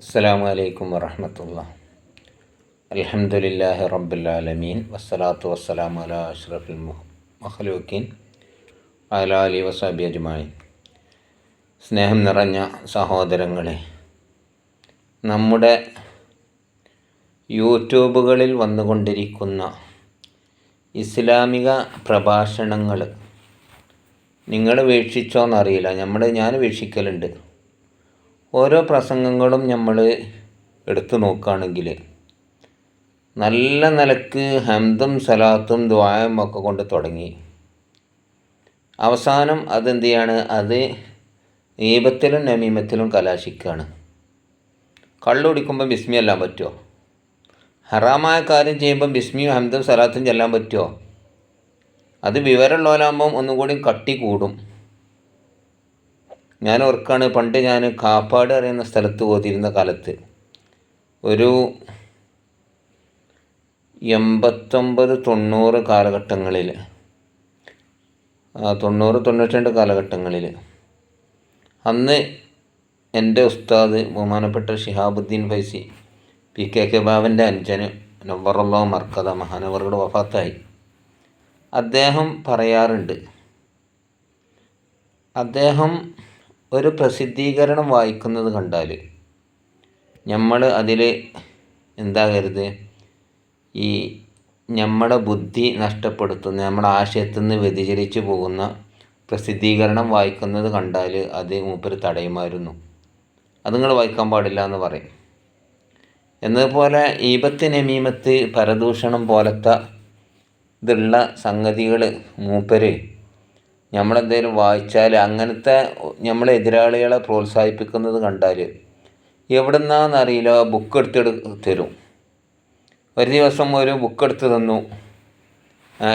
അസ്സലാമു അലൈക്കും വറഹമത്തുള്ള. അൽഹംദുലില്ലാഹി റബ്ബിൽ ആലമീൻ. വസ്സലാത്തു വസ്സലാമു അലാ അഷ്റഫിൽ മഖ്ലൂക്കീൻ അലാ അലി വസാബി അജ്മായിൻ സ്നേഹം നിറഞ്ഞ സഹോദരങ്ങളെ നമ്മുടെ യൂട്യൂബുകളിൽ വന്നുകൊണ്ടിരിക്കുന്ന ഇസ്ലാമിക പ്രഭാഷണങ്ങൾ നിങ്ങൾ വീക്ഷിച്ചോന്നറിയില്ല. നമ്മൾ ഞാൻ വീക്ഷിക്കലുണ്ട്. ഓരോ പ്രസംഗങ്ങളും നമ്മൾ എടുത്തു നോക്കുകയാണെങ്കിൽ നല്ല നിലയ്ക്ക് ഹംദും സലാത്തും ദ്വായം ഒക്കെ കൊണ്ട് തുടങ്ങി. അവസാനം അതെന്ത് ചെയ്യാണ് അത് ഈപത്തിലും നമീമത്തിലും കലാശിക്കുകയാണ് കള്ളുടിക്കുമ്പോൾ ബിസ്മി അല്ലാൻ പറ്റുമോ ഹറാമായ കാര്യം ചെയ്യുമ്പോൾ ബിസ്മിയും ഹംദും സലാത്തും ചെല്ലാൻ പറ്റുമോ അത് വിവരമുള്ളവരാകുമ്പം ഒന്നും കൂടി കട്ടി കൂടും ഞാൻ ഓർക്കാണ് പണ്ട് ഞാൻ കാപ്പാട് അറിയുന്ന സ്ഥലത്ത് പോയിരുന്ന കാലത്ത്. ഒരു എൺപത്തൊമ്പത് തൊണ്ണൂറ് കാലഘട്ടങ്ങളിൽ തൊണ്ണൂറ് തൊണ്ണൂറ്റി രണ്ട് കാലഘട്ടങ്ങളിൽ അന്ന് എന്റെ ഉസ്താദ് ബഹുമാനപ്പെട്ട Shihabuddin Faizi P K K ബാബന്റെ അഞ്ചന് നവറുള്ള മർക്കഥ മഹാനവറുടെ വഫാത്തായി. അദ്ദേഹം പറയാറുണ്ട് അദ്ദേഹം ഒരു പ്രസിദ്ധീകരണം വായിക്കുന്നത് കണ്ടാൽ നമ്മൾ അതിൽ എന്താകരുത്? ഈ നമ്മുടെ ബുദ്ധി നഷ്ടപ്പെടുത്തുന്ന നമ്മുടെ ആശയത്തിൽ നിന്ന് വ്യതിചലിച്ചു പോകുന്ന പ്രസിദ്ധീകരണം വായിക്കുന്നത് കണ്ടാൽ അത് മൂപ്പര് തടയുമായിരുന്നു. അത് നിങ്ങൾ വായിക്കാൻ പാടില്ല എന്ന് പറയും. എന്നതുപോലെ ഈപത്ത് നമീമത്ത് പരദൂഷണം പോലത്തെ ഇതുള്ള സംഗതികൾ മൂപ്പര് നമ്മളെന്തെങ്കിലും വായിച്ചാൽ അങ്ങനത്തെ നമ്മളെ എതിരാളികളെ പ്രോത്സാഹിപ്പിക്കുന്നത് കണ്ടാൽ എവിടുന്നാന്നറിയില്ല ബുക്ക് എടുത്തെടു തരും. ഒരു ദിവസം ഒരു ബുക്ക് എടുത്ത് തന്നു.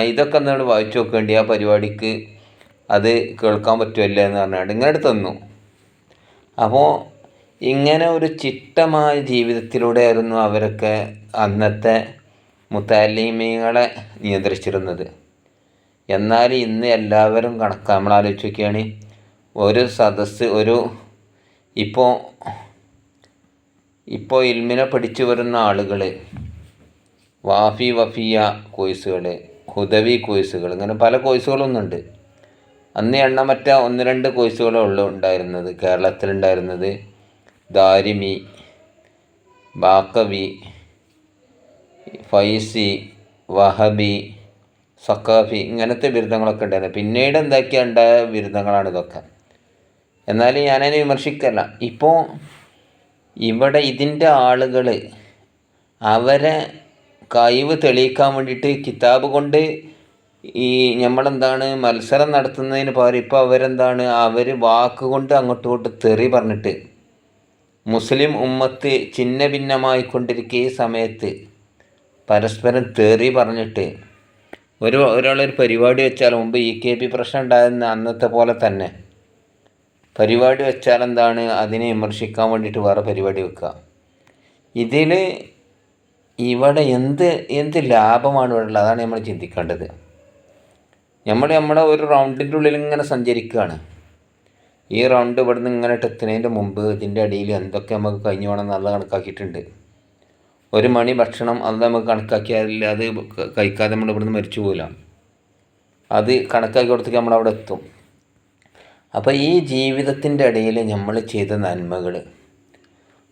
ഇതൊക്കെ എന്താണ് വായിച്ചു നോക്കേണ്ടി ആ പരിപാടിക്ക് അത് കേൾക്കാൻ പറ്റുമല്ല എന്ന് പറഞ്ഞാൽ ഇങ്ങനെ തന്നു. അപ്പോൾ ഇങ്ങനെ ഒരു ചിട്ടമായ ജീവിതത്തിലൂടെയായിരുന്നു അവരൊക്കെ അന്നത്തെ മുത്താലിമീങ്ങളെ നിയന്ത്രിച്ചിരുന്നത്. എന്നാൽ ഇന്ന് എല്ലാവരും കണക്കാ. നമ്മൾ ആലോചിച്ച് നോക്കിയാണ് ഒരു സദസ്സ് ഒരു ഇപ്പോൾ ഇപ്പോൾ ഇൽമിനെ പഠിച്ചു വരുന്ന ആളുകൾ വാഫി വഫിയ കോഴ്സുകൾ ഹുദവി കോഴ്സുകൾ ഇങ്ങനെ പല കോഴ്സുകളൊന്നുണ്ട്. അന്ന് എണ്ണമറ്റ ഒന്ന് രണ്ട് കോഴ്സുകളേ ഉള്ളൂ ഉണ്ടായിരുന്നത്. കേരളത്തിലുണ്ടായിരുന്നത് ദാരിമി ബാക്കവി ഫൈസി വഹബി സക്കാഫി ഇങ്ങനത്തെ ബിരുദങ്ങളൊക്കെ ഉണ്ടായിരുന്നു. പിന്നീട് എന്തൊക്കെയാണ് ഉണ്ടായ ബിരുദങ്ങളാണ് ഇതൊക്കെ. എന്നാൽ ഞാനതിനെ വിമർശിക്കല്ല. ഇപ്പോൾ ഇവിടെ ഇതിന്റെ ആളുകൾ അവരെ കഴിവ് തെളിയിക്കാൻ വേണ്ടിയിട്ട് കിതാബ് കൊണ്ട് ഈ നമ്മളെന്താണ് മത്സരം നടത്തുന്നതിന് പകരം ഇപ്പോൾ അവരെന്താണ് അവർ വാക്കുകൊണ്ട് അങ്ങോട്ടും ഇങ്ങോട്ടും തെറി പറഞ്ഞിട്ട് മുസ്ലിം ഉമ്മത്ത് ചിന്ന ഭിന്നമായിക്കൊണ്ടിരിക്കുക ഈ സമയത്ത് പരസ്പരം തെറി പറഞ്ഞിട്ട് ഒരു ഒരാളൊരു പരിപാടി വെച്ചാൽ മുമ്പ് ഇ കെ പി പ്രശ്നം ഉണ്ടായിരുന്ന അന്നത്തെ പോലെ തന്നെ. പരിപാടി വെച്ചാൽ എന്താണ്? അതിനെ വിമർശിക്കാൻ വേണ്ടിയിട്ട് വേറെ പരിപാടി വെക്കുക. ഇതിൽ ഇവിടെ എന്ത് എന്ത് ലാഭമാണ് ഇവിടെ ഉള്ളത് അതാണ് നമ്മൾ ചിന്തിക്കേണ്ടത്. നമ്മൾ നമ്മുടെ ഒരു റൗണ്ടിന്റെ ഉള്ളിൽ ഇങ്ങനെ സഞ്ചരിക്കുകയാണ്. ഈ റൗണ്ട് ഇവിടുന്ന് ഇങ്ങനെ ഇട്ടെത്തുന്നതിന്റെ മുമ്പ് ഇതിന്റെ അടിയിൽ എന്തൊക്കെ നമുക്ക് കഴിഞ്ഞു വേണം നല്ല കണക്കാക്കിയിട്ടുണ്ട്. ഒരു മണി ഭക്ഷണം അത് നമുക്ക് കണക്കാക്കിയാൽ അത് കഴിക്കാതെ നമ്മൾ ഇവിടുന്ന് മരിച്ചു പോകില്ല അത് കണക്കാക്കി കൊടുത്തേക്ക് നമ്മൾ അവിടെ എത്തും. അപ്പോൾ ഈ ജീവിതത്തിന്റെ ഇടയിൽ നമ്മൾ ചെയ്ത നന്മകൾ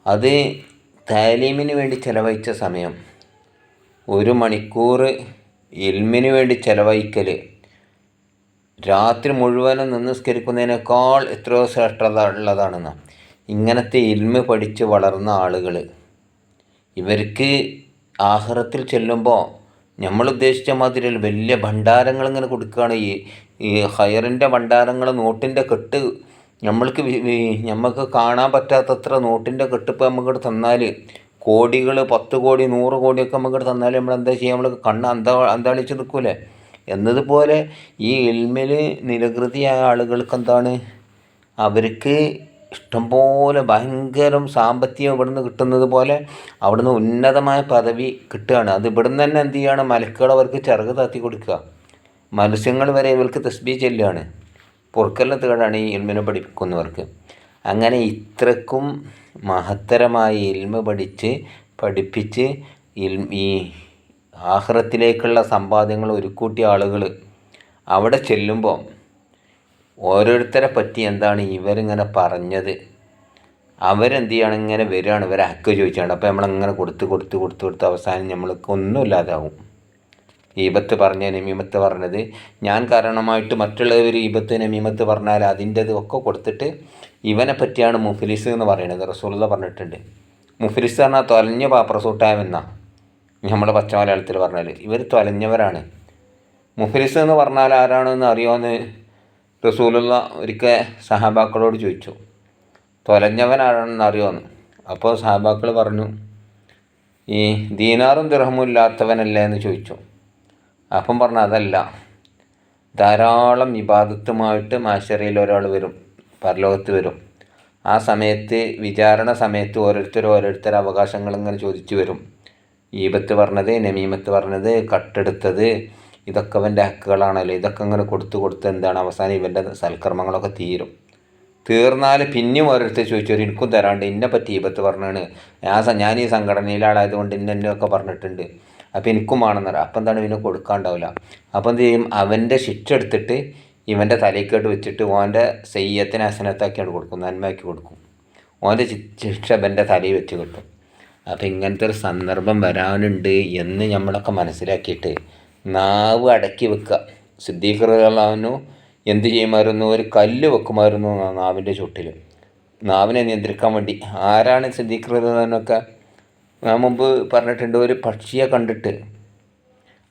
അത് താലീമിന് വേണ്ടി ചിലവഴിച്ച സമയം ഒരു മണിക്കൂർ ഇൽമിന് വേണ്ടി ചിലവഴിക്കൽ രാത്രി മുഴുവനും നിസ്കരിക്കുന്നതിനേക്കാൾ എത്രയോ ശ്രേഷ്ഠത ഉള്ളതാണെന്ന്. ഇങ്ങനത്തെ ഇൽമ പഠിച്ച് വളർന്ന ആളുകൾ ഇവർക്ക് ആഹാരത്തിൽ ചെല്ലുമ്പോൾ നമ്മൾ ഉദ്ദേശിച്ച മാതിരി വലിയ ഭണ്ഡാരങ്ങൾ ഇങ്ങനെ കൊടുക്കുകയാണ്. ഈ ഈ ഹയറിന്റെ ഭണ്ഡാരങ്ങൾ നോട്ടിന്റെ കെട്ട് നമ്മൾക്ക് നമുക്ക് കാണാൻ പറ്റാത്തത്ര നോട്ടിന്റെ കെട്ട് ഇപ്പോൾ നമുക്കിട്ട് തന്നാൽ കോടികൾ പത്ത് കോടി നൂറ് കോടിയൊക്കെ നമുക്കിട്ട് തന്നാൽ നമ്മൾ എന്താ ചെയ്യുക നമ്മൾ കണ്ണ് അന്താ അന്താളിച്ച് നിൽക്കൂലേ എന്നതുപോലെ ഈ ഇൽമിൽ നിലകൃതിയായ ആളുകൾക്ക് എന്താണ് അവർക്ക് ഇഷ്ടംപോലെ ഭയങ്കരം സാമ്പത്തികം ഇവിടുന്ന് കിട്ടുന്നത് പോലെ അവിടുന്ന് ഉന്നതമായ പദവി കിട്ടുകയാണ്. അത് ഇവിടുന്ന് തന്നെ എന്ത് ചെയ്യുകയാണ്? മലക്കുകൾ അവർക്ക് ചിറക് താത്തി കൊടുക്കുക. മത്സ്യങ്ങൾ വരെ ഇവർക്ക് തസ്ബി ചെല്ലുകയാണ്. പൊറുക്കല്ല തേടാണ് ഈ ഇൽമിനെ പഠിപ്പിക്കുന്നവർക്ക്. അങ്ങനെ ഇത്രക്കും മഹത്തരമായ ഇൽമ പഠിച്ച് പഠിപ്പിച്ച് ഈ ആഹ്റത്തിലേക്കുള്ള സമ്പാദ്യങ്ങൾ ഒരുക്കൂട്ടിയ ആളുകൾ അവിടെ ചെല്ലുമ്പോൾ ഓരോരുത്തരെ പറ്റി എന്താണ് ഇവരിങ്ങനെ പറഞ്ഞത്? അവരെന്ത് ചെയ്യണം ഇങ്ങനെ വരികയാണ്? ഇവരെ ഹക്ക് ചോദിച്ചാണ്. അപ്പോൾ നമ്മളങ്ങനെ കൊടുത്ത് കൊടുത്ത് കൊടുത്ത് കൊടുത്ത് അവസാനം നമ്മൾക്ക് ഒന്നുമില്ലാതാവും. ഈപത്ത് പറഞ്ഞ നമീമത്ത് പറഞ്ഞത് ഞാൻ കാരണമായിട്ട് മറ്റുള്ളവർ ഈപത്ത് നമീമത്ത് പറഞ്ഞാൽ അതിന്റെത് ഒക്കെ കൊടുത്തിട്ട് ഇവനെ പറ്റിയാണ് മുഫിലിസ് എന്ന് പറയുന്നത്. റസൂള്ള പറഞ്ഞിട്ടുണ്ട്. മുഫിലിസ് പറഞ്ഞാൽ തൊലഞ്ഞ പാപ്രസൂട്ടായമെന്നാ നമ്മുടെ പച്ച മലയാളത്തിൽ പറഞ്ഞാൽ ഇവർ തൊലഞ്ഞവരാണ്. മുഫിലിസ് എന്ന് പറഞ്ഞാൽ ആരാണെന്ന് അറിയുമെന്ന് റസൂലുള്ള ഒരിക്കൽ സഹാബാക്കളോട് ചോദിച്ചു തൊലഞ്ഞവനാണെന്ന് അറിയുമെന്ന് അപ്പോൾ സഹാബാക്കൾ പറഞ്ഞു ഈ ദീനാറും ദിർഹമും ഇല്ലാത്തവനല്ലേ? എന്ന് ചോദിച്ചു. അപ്പം പറഞ്ഞു അതല്ല ധാരാളം വിവാദത്തുമായിട്ട് മാശ്ശേരിയിൽ ഒരാൾ വരും പരലോകത്ത് വരും. ആ സമയത്ത് വിചാരണ സമയത്ത് ഓരോരുത്തർ ഓരോരുത്തർ അവകാശങ്ങൾ ഇങ്ങനെ ചോദിച്ചു വരും. ഈബത്ത് പറഞ്ഞത് നമീമത്ത് പറഞ്ഞത് കട്ടെടുത്തത് ഇതൊക്കെ അവന്റെ ഹക്കുകളാണല്ലോ. ഇതൊക്കെ ഇങ്ങനെ കൊടുത്തു കൊടുത്ത് എന്താണ് അവസാനം ഇവന്റെ സൽക്കർമ്മങ്ങളൊക്കെ തീരും. തീർന്നാൽ പിന്നെയും ഓരോരുത്തർ ചോദിച്ചു എനിക്കും തരാണ്ട് ഇന്നെ പറ്റി ഇപ്പത്ത് പറഞ്ഞാണ്. ഞാൻ ഞാൻ ഈ സംഘടനയിലാളായതുകൊണ്ട് ഇന്നെ എന്നെയൊക്കെ പറഞ്ഞിട്ടുണ്ട്. അപ്പോൾ എനിക്കും വേണമെന്ന് പറയാം അപ്പം എന്താണ് ഇവന് കൊടുക്കാണ്ടാവില്ല. അപ്പം എന്ത് ചെയ്യും? അവന്റെ ശിക്ഷ എടുത്തിട്ട് ഇവന്റെ തലയ്ക്കോട്ട് വെച്ചിട്ട് ഓന്റെ സെയ്യത്തിന് അസനത്താക്കിയാണ് കൊടുക്കും നന്മയാക്കി കൊടുക്കും. ഓന്റെ ശിക്ഷ ഇവന്റെ തലയിൽ വെച്ച് കിട്ടും. അപ്പം ഇങ്ങനത്തെ ഒരു സന്ദർഭം വരാനുണ്ട് എന്ന് നമ്മളൊക്കെ മനസ്സിലാക്കിയിട്ട് നാവ് അടക്കി വെക്കുക. സിദ്ധീകൃതകളാവുന്നു എന്ത് ചെയ്യുമായിരുന്നു? ഒരു കല്ല് വെക്കുമായിരുന്നു നാവിന്റെ ചുട്ടിൽ. നാവിനെ നിയന്ത്രിക്കാൻ വേണ്ടി. ആരാണ് സിദ്ധീകൃതനൊക്കെ ഞാൻ മുമ്പ് പറഞ്ഞിട്ടുണ്ട് ഒരു പക്ഷിയെ കണ്ടിട്ട്.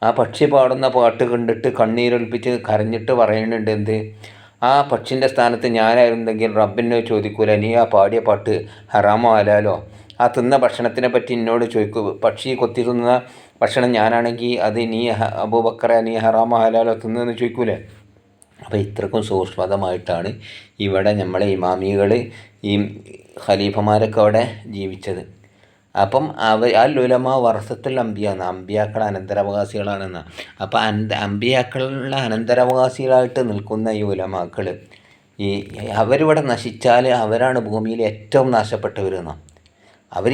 ആ പക്ഷി പാടുന്ന പാട്ട് കണ്ടിട്ട് കണ്ണീരൊലിപ്പിച്ച് കരഞ്ഞിട്ട് പറയുന്നുണ്ട് എന്ത്? ആ പക്ഷിന്റെ സ്ഥാനത്ത് ഞാനായിരുന്നെങ്കിൽ റബ്ബിനെ ചോദിക്കൂല. നീ ആ പാടിയ പാട്ട് ഹറാമോ ആലാലോ ആ തിന്ന ഭക്ഷണത്തിനെ പറ്റി എന്നോട് ചോദിക്കൂ. പക്ഷി കൊത്തി തിന്ന ഭക്ഷണം ഞാനാണെങ്കിൽ അത് നീ അബൂബക്കറ നീ ഹറാമോ ഹലാലോ തിന്നെന്ന് ചോദിക്കൂലേ? അപ്പോൾ ഇത്രക്കും സൂക്ഷ്മതമായിട്ടാണ് ഇവിടെ നമ്മളെ ഇമാമികൾ ഈ ഖലീഫമാരൊക്കെ അവിടെ ജീവിച്ചത്. അപ്പം അവ ആ ലുലമ വർഷത്തിൽ അമ്പിയാണ് അമ്പിയാക്കൾ അനന്തരാവകാശികളാണെന്ന് അപ്പോൾ അനന്ത അമ്പിയാക്കളുടെ അനന്തരാവകാശികളായിട്ട് നിൽക്കുന്ന ഈ ഉലമാക്കൾ ഈ അവരിവിടെ നശിച്ചാൽ അവരാണ് ഭൂമിയിൽ ഏറ്റവും നാശപ്പെട്ടവരെന്ന്. അവർ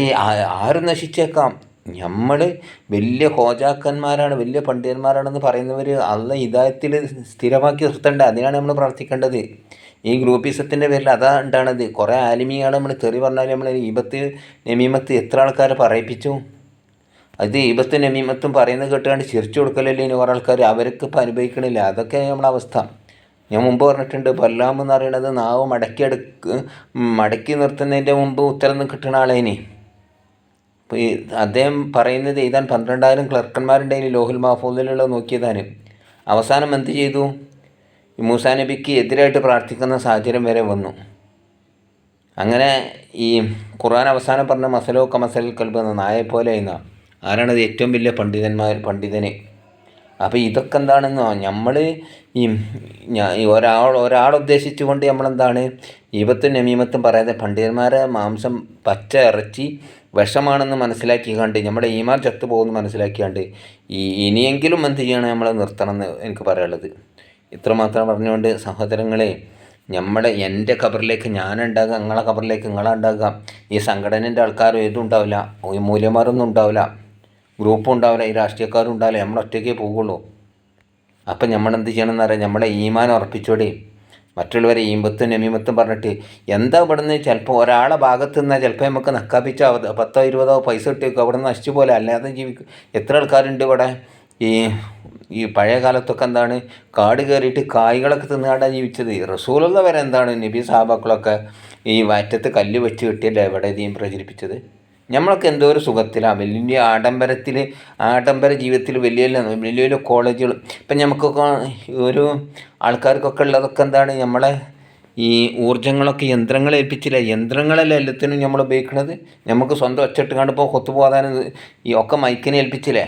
ആരും നശിച്ചേക്കാം. നമ്മൾ വലിയ ഹോജാക്കന്മാരാണ് വലിയ പണ്ഡിതന്മാരാണെന്ന് പറയുന്നവർ അല്ല ഇതായത്തിൽ സ്ഥിരമാക്കി നിർത്തേണ്ട? അതിനാണ് നമ്മൾ പ്രാർത്ഥിക്കേണ്ടത്. ഈ ഗ്രൂപ്പിസത്തിന്റെ പേരിൽ അതാ ഉണ്ടാണത്. കുറേ ആലിമിയാണ് നമ്മൾ തെറി പറഞ്ഞാൽ നമ്മൾ ഈപത്ത് നമീമത്ത് എത്ര ആൾക്കാരെ പറയിപ്പിച്ചു? അത് ഈപത്തും നമീമത്തും പറയുന്നത് കേട്ടുകൊണ്ട് ചിരിച്ചു കൊടുക്കലല്ലേ ഇനി കുറേ ആൾക്കാർ അവർക്ക് ഇപ്പം അനുഭവിക്കണില്ല. അതൊക്കെ നമ്മളെ അവസ്ഥ. ഞാൻ മുമ്പ് പറഞ്ഞിട്ടുണ്ട് ബല്ലാം എന്ന് പറയുന്നത് നാവ് മടക്കി എടുക്ക് മടക്കി നിർത്തുന്നതിന്റെ മുമ്പ് ഉത്തരം കിട്ടുന്ന ആളേനെ. ഈ അദ്ദേഹം പറയുന്നത് എഴുതാൻ പന്ത്രണ്ടായിരം ക്ലർക്കന്മാരുണ്ടെങ്കിൽ ലോഹുൽ മാഫോദിലുള്ള നോക്കിയതാണ്. അവസാനം എന്ത് ചെയ്തു? മൂസാ നബിക്ക് എതിരായിട്ട് പ്രാർത്ഥിക്കുന്ന സാഹചര്യം വരെ വന്നു. അങ്ങനെ ഈ ഖുർആൻ അവസാനം പറഞ്ഞ മസലോ കമസൽ കൽബ് എന്ന നായെ പോലെ എന്ന ആരാണത് ഏറ്റവും വലിയ പണ്ഡിതന്മാർ പണ്ഡിതന്? അപ്പോൾ ഇതൊക്കെ എന്താണെന്നോ? നമ്മൾ ഈ ഒരാൾ ഒരാൾ ഉദ്ദേശിച്ചുകൊണ്ട് നമ്മളെന്താണ്? ഈപത്തും നമീമത്തും പറയാതെ പണ്ഡിതന്മാരെ മാംസം പച്ച ഇറച്ചി വിഷമാണെന്ന് മനസ്സിലാക്കി കണ്ട് നമ്മുടെ ഈമാൻ മനസ്സിലാക്കി കണ്ട് ഈ ഇനിയെങ്കിലും എന്ത് ചെയ്യണം നമ്മളെ നിർത്തണം എന്ന് എനിക്ക് പറയാനുള്ളത്. ഇത്രമാത്രം പറഞ്ഞുകൊണ്ട് സഹോദരങ്ങളെ നമ്മുടെ എന്റെ ഖബറിലേക്ക് ഞാനുണ്ടാകാം നിങ്ങളെ ഖബറിലേക്ക് നിങ്ങളുണ്ടാകാം ഈ സംഘടനന്റെ ആൾക്കാരും ഏതും ഉണ്ടാവില്ല ഈ മൂല്യന്മാരൊന്നും ഉണ്ടാവില്ല ഗ്രൂപ്പും ഉണ്ടാവില്ല ഈ രാഷ്ട്രീയക്കാരും ഉണ്ടാവില്ല നമ്മൾ ഒറ്റയ്ക്കേ പോകുള്ളൂ അപ്പം നമ്മൾ എന്ത് ചെയ്യണമെന്ന് അറിയാം നമ്മളെ ഈമാനം ഉറപ്പിച്ചോടെ മറ്റുള്ളവരെ ഈമ്പത്തും നമിമത്തും പറഞ്ഞിട്ട് എന്താ ഇവിടുന്ന് ചിലപ്പോൾ ഒരാളെ ഭാഗത്ത് നിന്നാൽ ചിലപ്പോൾ നമുക്ക് നക്കാപ്പിച്ചോ പത്തോ ഇരുപതോ പൈസ കിട്ടിയൊക്കെ. അവിടെ നിന്ന് നശിച്ചു പോലെ അല്ലാതെ ജീവിക്കും എത്ര ആൾക്കാരുണ്ട് ഇവിടെ? ഈ ഈ പഴയ കാലത്തൊക്കെ എന്താണ്? കാട് കയറിയിട്ട് കായ്കളൊക്കെ തിന്നാണ്ടാണ് ജീവിച്ചത്. റസൂലുള്ള വരെ എന്താണ് നബി സാബാക്കളൊക്കെ ഈ വാറ്റത്ത് കല്ല് വെച്ച് കിട്ടിയല്ലേ എവിടെ ഇതീം പ്രചരിപ്പിച്ചത്? നമ്മളൊക്കെ എന്തോ ഒരു സുഖത്തിലാണ് വലിയ ആഡംബരത്തിൽ ആഡംബര ജീവിതത്തിൽ വലിയ വലിയ വലിയ കോളേജുകൾ ഇപ്പം നമുക്കൊക്കെ ഒരു ആൾക്കാർക്കൊക്കെ ഉള്ളതൊക്കെ എന്താണ്? നമ്മളെ ഈ ഊർജങ്ങളൊക്കെ യന്ത്രങ്ങളെ ഏൽപ്പിച്ചില്ല? യന്ത്രങ്ങളല്ല എല്ലാത്തിനും നമ്മൾ ഉപയോഗിക്കുന്നത് നമുക്ക് സ്വന്തം ഒച്ചിട്ട് കണ്ടിപ്പോൾ കൊത്തുപോകാൻ ഈ ഒക്കെ മൈക്കിനെ ഏൽപ്പിച്ചില്ലേ?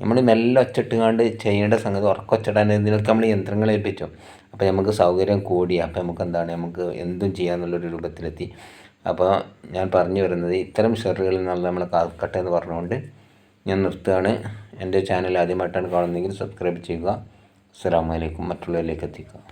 നമ്മൾ മെല്ലെ ഒച്ചിട്ടുകാണ്ട് ചെയ്യേണ്ട സംഗതി ഉറക്കൊച്ചിടാൻ ഇതിനൊക്കെ നമ്മൾ യന്ത്രങ്ങളെ ഏൽപ്പിച്ചു? അപ്പോൾ നമുക്ക് സൗകര്യം കൂടി അപ്പോൾ നമുക്ക് എന്താണ്? നമുക്ക് എന്തും ചെയ്യാമെന്നുള്ളൊരു രൂപത്തിലെത്തി. അപ്പോൾ ഞാൻ പറഞ്ഞു വരുന്നത് ഇത്തരം ഷെയറുകളിൽ നിന്നുള്ള നമ്മൾ കാക്കട്ടെ എന്ന് പറഞ്ഞുകൊണ്ട് ഞാൻ നിർത്തുകയാണ്. എന്റെ ചാനൽ ആദ്യമായിട്ടാണ് കാണുന്നതെങ്കിൽ സബ്സ്ക്രൈബ് ചെയ്യുക. അസ്സാം വലൈക്കും മറ്റുള്ളവരിലേക്ക് എത്തിക്കുക.